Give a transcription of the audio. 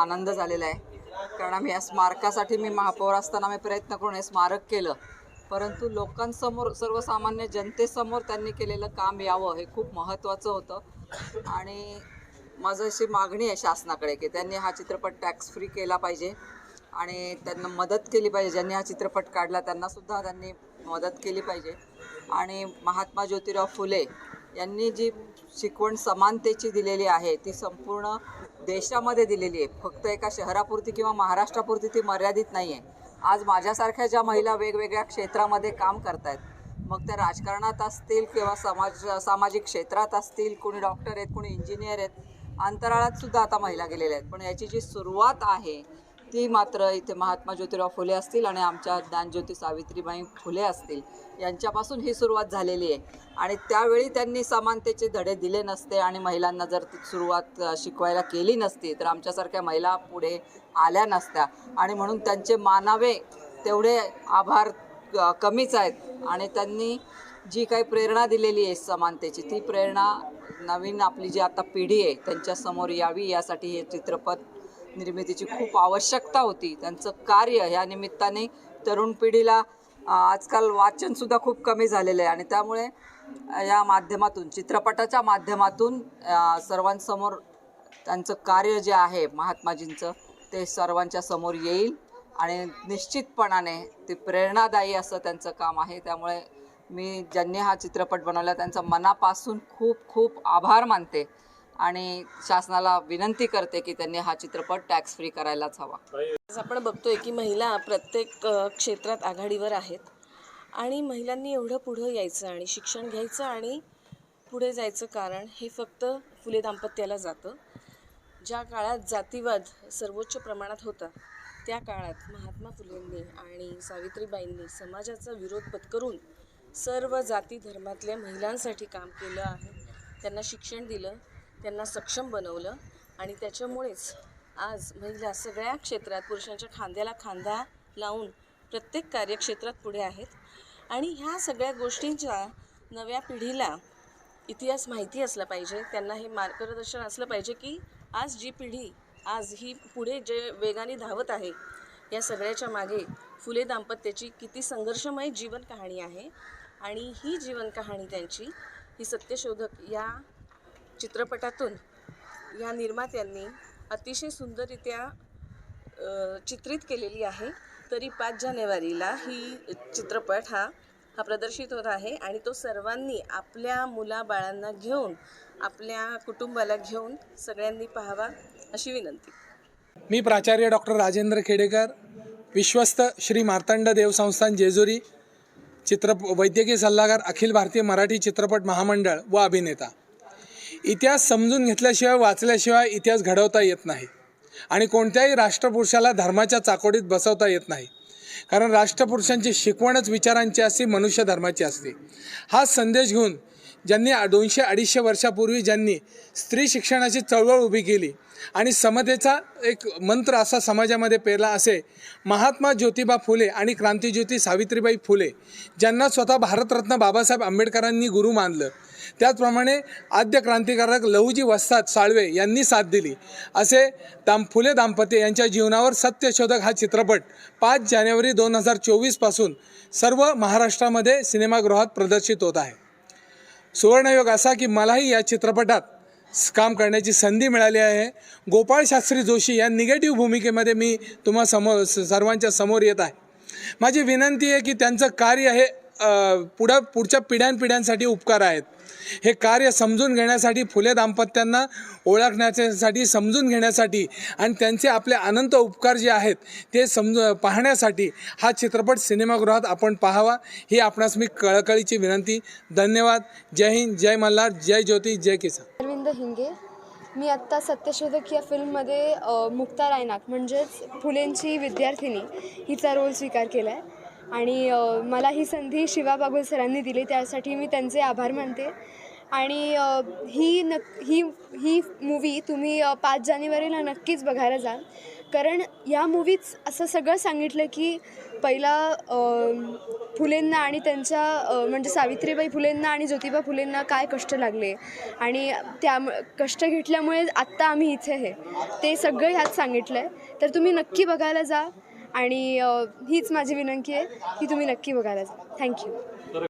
आनंद झालेला आहे. कारण आम्ही या स्मारकासाठी मी महापौर असताना मी प्रयत्न करून हे स्मारक केलं. परंतु लोकांसमोर सर्वसामान्य जनतेसमोर त्यांनी केलेलं काम यावं हे खूप महत्त्वाचं होतं. आणि माझं अशी मागणी आहे शासनाकडे की त्यांनी हा चित्रपट टॅक्स फ्री केला पाहिजे आणि त्यांना मदत केली पाहिजे. ज्यांनी हा चित्रपट काढला त्यांनासुद्धा त्यांनी मदत केली पाहिजे. आणि महात्मा ज्योतिराव फुले यांनी जी शिकवण समानतेची दिलेली आहे ती संपूर्ण देशामध्ये दिलेली आहे. फक्त एका शहरापुरती किंवा महाराष्ट्रापुरती ती मर्यादित नाही आहे आज माझ्यासारख्या ज्या महिला वेगवेगळ्या क्षेत्रामध्ये काम करतायत मग त्या राजकारणात असतील किंवा समाज सामाजिक क्षेत्रात असतील कोणी डॉक्टर आहेत कोणी इंजिनियर आहेत अंतराळात सुद्धा आता महिला गेलेल्या आहेत. पण याची जी सुरुवात आहे ती मात्र इथे महात्मा ज्योतिराव फुले असतील आणि आमच्या ज्ञानज्योती सावित्रीबाई फुले असतील यांच्यापासून ही सुरुवात झालेली आहे. आणि त्यावेळी त्यांनी समानतेचे धडे दिले नसते आणि महिलांना जर ती सुरुवात शिकवायला केली नसती तर आमच्यासारख्या महिला पुढे आल्या नसत्या. आणि म्हणून त्यांचे मानावे तेवढे आभार कमीच आहेत. आणि त्यांनी जी काही प्रेरणा दिलेली आहे समानतेची ती प्रेरणा नवीन आपली जी आता पिढी आहे त्यांच्यासमोर यावी यासाठी हे चित्रपट निर्मितीची खूप आवश्यकता होती. त्यांचं कार्य ह्या निमित्ताने तरुण पिढीला आजकाल वाचनसुद्धा खूप कमी झालेलं आहे. आणि त्यामुळे या माध्यमातून चित्रपटाच्या माध्यमातून सर्वांसमोर त्यांचं कार्य जे आहे महात्माजींचं ते सर्वांच्या समोर येईल आणि निश्चितपणाने ते प्रेरणादायी असं त्यांचं काम आहे. त्यामुळे मी ज्यांनी हा चित्रपट बनवला त्यांचा मनापासून खूप खूप आभार मानते. आणि शासनाला विनंती करते की त्यांनी हा चित्रपट टॅक्स फ्री करायलाच हवा. आज आपण बघतोय की महिला प्रत्येक क्षेत्रात आघाडीवर आहेत आणि महिलांनी एवढं पुढं यायचं आणि शिक्षण घ्यायचं आणि पुढे जायचं कारण हे फक्त फुले दाम्पत्याला जातं. ज्या काळात जातीवाद सर्वोच्च प्रमाणात होता त्या काळात महात्मा फुलेंनी आणि सावित्रीबाईंनी समाजाचा विरोध पत्करून सर्व जाती धर्मातल्या महिलांसाठी काम केलं आहे. त्यांना शिक्षण दिलं त्यांना सक्षम बनवलं आणि त्याच्यामुळेच आज महिला सगळ्या क्षेत्रात पुरुषांच्या खांद्याला खांदा लावून प्रत्येक कार्यक्षेत्रात पुढे आहेत. आणि ह्या सगळ्या गोष्टींच्या नव्या पिढीला इतिहास माहिती असला पाहिजे. त्यांना हे मार्गदर्शन असलं पाहिजे की आज जी पिढी आज ही पुढे जे वेगाने धावत आहे या सगळ्याच्या मागे फुले दाम्पत्याची किती संघर्षमय जीवन कहाणी आहे. आणि ही जीवन कहाणी त्यांची ही सत्यशोधक या चित्रपटातून या निर्मात्यांनी अतिशय सुंदररित्या चित्रित केलेली आहे. तरी पाच जानेवारीला ही चित्रपट हा हा प्रदर्शित होत आहे आणि तो सर्वांनी आपल्या मुलाबाळांना घेऊन आपल्या कुटुंबाला घेऊन सगळ्यांनी पाहावा अशी विनंती. मी प्राचार्य डॉक्टर राजेंद्र खेडेकर विश्वस्त श्री मार्तंड देवसंस्थान जेजुरी चित्र वैद्यकीय सल्लागार अखिल भारतीय मराठी चित्रपट महामंडळ व अभिनेता. इतिहास समजून घेतल्याशिवाय वाचल्याशिवाय इतिहास घडवता येत नाही. आणि कोणत्याही राष्ट्रपुरुषाला धर्माच्या चाकोडीत बसवता येत नाही. कारण राष्ट्रपुरुषांची शिकवणच विचारांची असते मनुष्य धर्माची असते. हा संदेश घेऊन ज्यांनी दोनशे अडीचशे वर्षापूर्वी ज्यांनी स्त्री शिक्षणाची चळवळ उभी केली आणि समतेचा एक मंत्र असा समाजामध्ये पेरला असे महात्मा ज्योतिबा फुले आणि क्रांतीज्योती सावित्रीबाई फुले ज्यांना स्वतः भारतरत्न बाबासाहेब आंबेडकरांनी गुरु मानलं. त्याचप्रमाणे आद्य क्रांतिकारक लहुजी वस्ताद साळवे यांनी साथ दिली. असे दाम फुले दाम्पत्य यांच्या जीवनावर सत्यशोधक हा चित्रपट पाच जानेवारी दोन हजार चोवीसपासून सर्व महाराष्ट्रामध्ये सिनेमागृहात प्रदर्शित होत आहे. सुवर्णयोग असा की मलाही या चित्रपटात काम करण्याची संधी मिळाली आहे. गोपाळ शास्त्री जोशी या निगेटिव्ह भूमिकेमध्ये मी तुम्हा समोर सर्वांच्या समोर येत आहे. माझी विनंती आहे की त्यांचं कार्य हे पुढ्या पुढं पुढच्या पिढ्यानपिढ्यांसाठी उपकार आहेत. हे कार्य समजून घेण्यासाठी फुले दाम्पत्यांना ओळखण्यासाठी समजून घेण्यासाठी आणि त्यांचे आपले अनंत उपकार जे आहेत ते समजू पाहण्यासाठी हा चित्रपट सिनेमागृहात आपण पाहावा ही आपणास मी कळकळीची विनंती. धन्यवाद. जय हिंद. जय मल्हार. जय ज्योती. जय किसान. अरविंद हिंगे. मी आत्ता सत्यशोधक या फिल्ममध्ये मुक्ता रायनाथ म्हणजेच फुलेंची विद्यार्थिनी हिचा रोल स्वीकार केला आहे आणि मला ही संधी शिवा बागुल सरांनी दिली त्यासाठी मी त्यांचे आभार मानते. आणि ही नक ही ही मूवी तुम्ही पाच जानेवारीला नक्कीच बघायला जा कारण या मूवीत असं सगळं सांगितलं की पहिला फुलेंना आणि त्यांच्या म्हणजे सावित्रीबाई फुलेंना आणि ज्योतिबा फुलेंना काय कष्ट लागले? आणि त्या कष्ट घेतल्यामुळे आत्ता आम्ही इथे आहे. ते सगळं ह्यात सांगितलं आहे तर तुम्ही नक्की बघायला जा. आणि हीच माझी विनंती आहे की तुम्ही नक्की बघायला जा. थँक्यू